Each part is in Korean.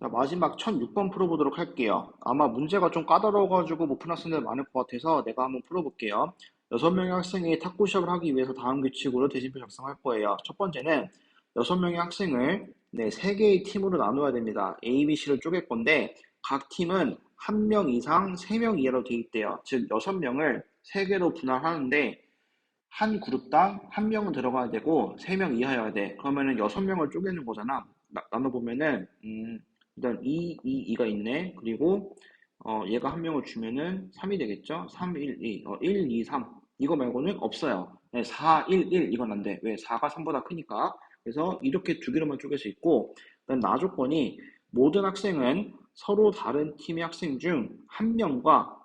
자, 마지막 1006번 풀어보도록 할게요. 아마 문제가 좀 까다로워가지고 못 푸는 학생들 많을 것 같아서 내가 한번 풀어볼게요. 6명의 학생이 탁구 시합을 하기 위해서 다음 규칙으로 대진표 작성할 거예요. 첫 번째는 6명의 학생을 네, 3개의 팀으로 나눠야 됩니다. A, B, C를 쪼갤 건데 각 팀은 1명 이상 3명 이하로 되어 있대요. 즉 6명을 3개로 분할하는데 한 그룹당 한 명은 들어가야 되고 3명 이하여야 돼. 그러면은 6명을 쪼개는 거잖아. 나, 나눠보면은 음, 일단 2, 2, 2가 있네. 그리고 어, 얘가 한 명을 주면은 3이 되겠죠? 3, 1, 2. 어, 1, 2, 3. 이거 말고는 없어요. 네, 4, 1, 1 이건 안 돼. 왜? 4가 3보다 크니까. 그래서 이렇게 두 개로만 쪼갤 수 있고 그다음 나 조건이 모든 학생은 서로 다른 팀의 학생 중 한 명과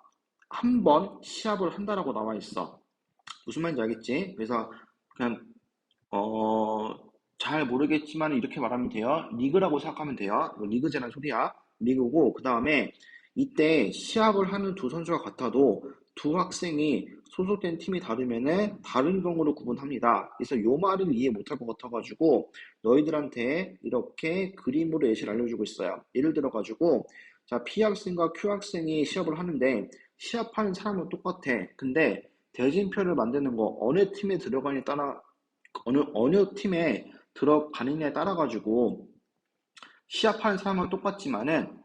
한 번 시합을 한다라고 나와 있어. 무슨 말인지 알겠지? 그래서 그냥 어, 잘 모르겠지만 이렇게 말하면 돼요. 리그라고 생각하면 돼요. 뭐 리그제란 소리야. 리그고 그 다음에 이때 시합을 하는 두 선수가 같아도 두 학생이 소속된 팀이 다르면은 다른 경우로 구분합니다. 그래서 요 말은 이해 못할 것 같아가지고 너희들한테 이렇게 그림으로 예시를 알려주고 있어요. 예를 들어가지고 자 P 학생과 Q 학생이 시합을 하는데 시합하는 사람은 똑같아. 근데 대진표를 만드는 거 어느 팀에 들어가느냐에 따라 어느 어느 팀에 들어가느냐에 따라 가지고 시합하는 사람은 똑같지만은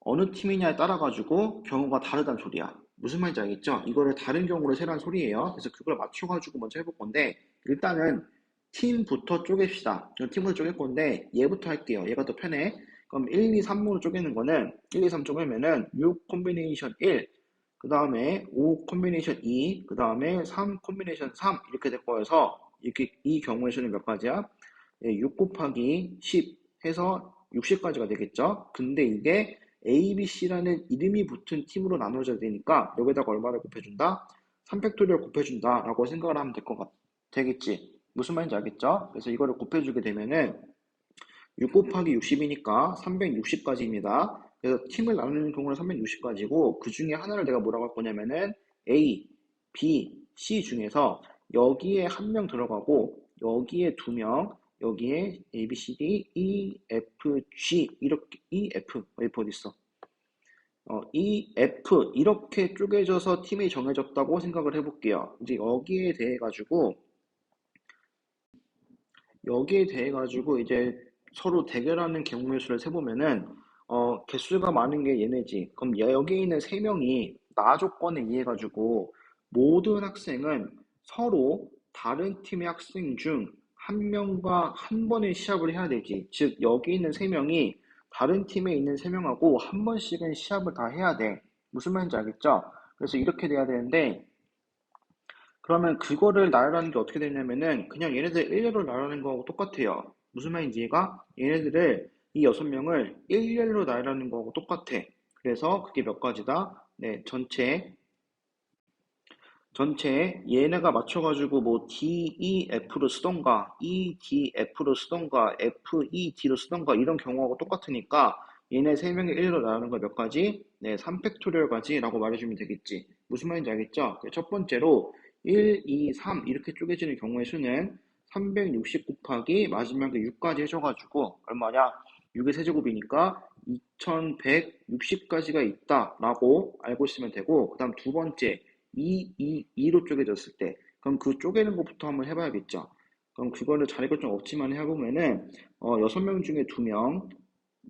어느 팀이냐에 따라 가지고 경우가 다르다는 소리야. 무슨 말인지 알겠죠? 이거를 다른 경우로 세란 소리예요. 그래서 그걸 맞춰가지고 먼저 해볼 건데 일단은 팀부터 쪼갭시다. 팀부터 쪼갤 건데 얘부터 할게요. 얘가 더 편해. 그럼 1, 2, 3으로 쪼개는 거는 1, 2, 3 쪼개면은 6 콤비네이션 1, 그 다음에 5 콤비네이션 2, 그 다음에 3 콤비네이션 3 이렇게 될 거여서 이렇게 이 경우에서는 몇 가지야? 6 곱하기 10 해서 60까지가 되겠죠? 근데 이게 A, B, C라는 이름이 붙은 팀으로 나눠져야 되니까 여기다가 얼마를 곱해준다? 3팩토리얼 곱해준다 라고 생각을 하면 될 것 같, 되겠지? 무슨 말인지 알겠죠? 그래서 이거를 곱해주게 되면은 6 곱하기 60이니까 360까지입니다. 그래서 팀을 나누는 경우는 360까지고 그 중에 하나를 내가 뭐라고 할 거냐면은 A, B, C 중에서 여기에 한 명 들어가고 여기에 두 명, 여기에 A, B, C, D, E, F, G 이렇게 E, F, F 어디 있어? 어, E, F 이렇게 쪼개져서 팀이 정해졌다고 생각을 해볼게요. 이제 여기에 대해 가지고 여기에 대해 가지고 이제 서로 대결하는 경우의 수를 세보면은 어, 개수가 많은 게 얘네지. 그럼 여기에 있는 세 명이 나 조건에 의해 가지고 모든 학생은 서로 다른 팀의 학생 중 한 명과 한 번의 시합을 해야 되지. 즉 여기 있는 세 명이 다른 팀에 있는 세 명하고 한 번씩은 시합을 다 해야 돼. 무슨 말인지 알겠죠? 그래서 이렇게 돼야 되는데 그러면 그거를 나열하는 게 어떻게 되냐면은 그냥 얘네들 일렬로 나열하는 거하고 똑같아요. 무슨 말인지 얘가 얘네들을 이 여섯 명을 일렬로 나열하는 거하고 똑같아. 그래서 그게 몇 가지다? 네, 전체 전체 얘네가 맞춰가지고 뭐 D, E, F로 쓰던가 E, D, F로 쓰던가 F, E, D로 쓰던가 이런 경우하고 똑같으니까 얘네 세 명의 1로 나누는 거 몇 가지? 네, 3팩토리얼까지 라고 말해주면 되겠지. 무슨 말인지 알겠죠? 첫 번째로 1, 2, 3 이렇게 쪼개지는 경우의 수는 360 곱하기 마지막에 6까지 해줘가지고 얼마냐? 6의 세제곱이니까 2160까지가 있다라고 알고 있으면 되고 그 다음 두 번째 2, 2, 2로 쪼개졌을 때 그럼 그 쪼개는 것부터 한번 해봐야겠죠. 그럼 그거를 자리가 좀 없지만 해보면은 어, 6명 중에 2명,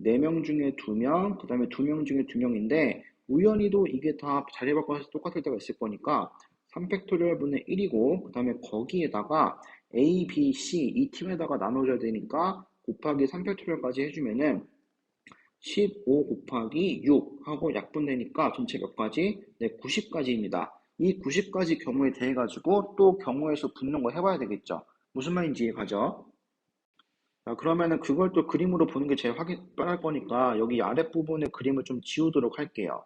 4명 중에 2명, 그 다음에 2명 중에 2명인데 우연히도 이게 다 자리 바꿔서 똑같을 때가 있을 거니까 3팩토리얼 분의 1이고 그 다음에 거기에다가 A, B, C 이 팀에다가 나눠줘야 되니까 곱하기 3팩토리얼까지 해주면은 15 곱하기 6 하고 약분되니까 전체 몇 가지? 네, 90까지입니다. 이 90가지 경우에 대해 가지고 또 경우의 수 붙는 거 해봐야 되겠죠. 무슨 말인지 이해가죠? 자, 그러면은 그걸 또 그림으로 보는 게 제일 확인 뻔할 거니까 여기 아랫부분에 그림을 좀 지우도록 할게요.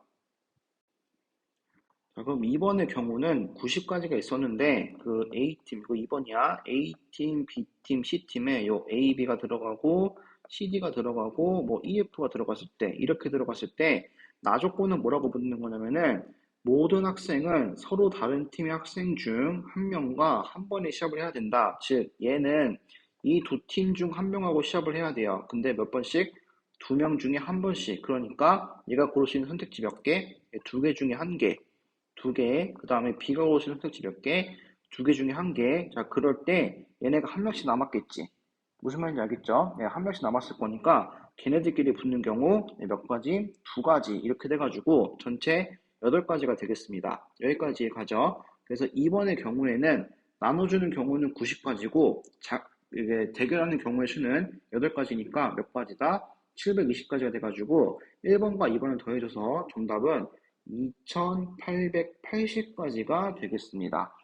자, 그럼 2번의 경우는 90가지가 있었는데 그 A팀, 이거 2번이야. A팀, B팀, C팀에 요 A, B가 들어가고 CD가 들어가고 뭐 EF가 들어갔을 때 이렇게 들어갔을 때 나 조건은 뭐라고 붙는 거냐면은 모든 학생은 서로 다른 팀의 학생 중 한 명과 한 번에 시합을 해야 된다. 즉, 얘는 이 두 팀 중 한 명하고 시합을 해야 돼요. 근데 몇 번씩? 두 명 중에 한 번씩. 그러니까 얘가 고를 수 있는 선택지 몇 개? 두 개 중에 한 개. 두 개. 그 다음에 B가 고를 수 있는 선택지 몇 개? 두 개 중에 한 개. 자, 그럴 때 얘네가 한 명씩 남았겠지. 무슨 말인지 알겠죠? 네, 한 명씩 남았을 거니까 걔네들끼리 붙는 경우 네, 몇 가지? 두 가지 이렇게 돼가지고 전체 여덟 가지가 되겠습니다. 여기까지 가죠. 그래서 이번의 경우에는 나눠주는 경우는 90가지고 자, 이게 대결하는 경우의 수는 8가지니까 몇 가지다? 720가지가 돼가지고 1번과 2번을 더해줘서 정답은 2880가지가 되겠습니다.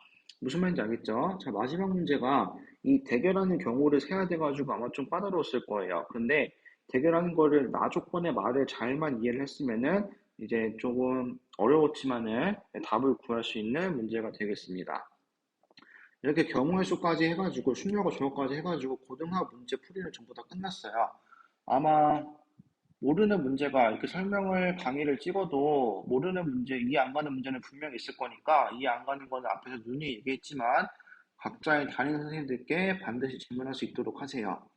무슨 말인지 알겠죠? 자, 마지막 문제가 이 대결하는 경우를 세야 돼가지고 아마 좀 까다로웠을 거예요. 근데 대결하는 거를 나 조건의 말을 잘만 이해를 했으면은 이제 조금 어려웠지만은 답을 구할 수 있는 문제가 되겠습니다. 이렇게 경우의 수까지 해가지고 순열과 조역까지 해가지고 고등학 문제 풀이는 전부 다 끝났어요. 아마 모르는 문제가 이렇게 설명을 강의를 찍어도 모르는 문제, 이해 안 가는 문제는 분명히 있을 거니까 이해 안 가는 거는 앞에서 눈이 얘기했지만 각자의 담임 선생님들께 반드시 질문할 수 있도록 하세요.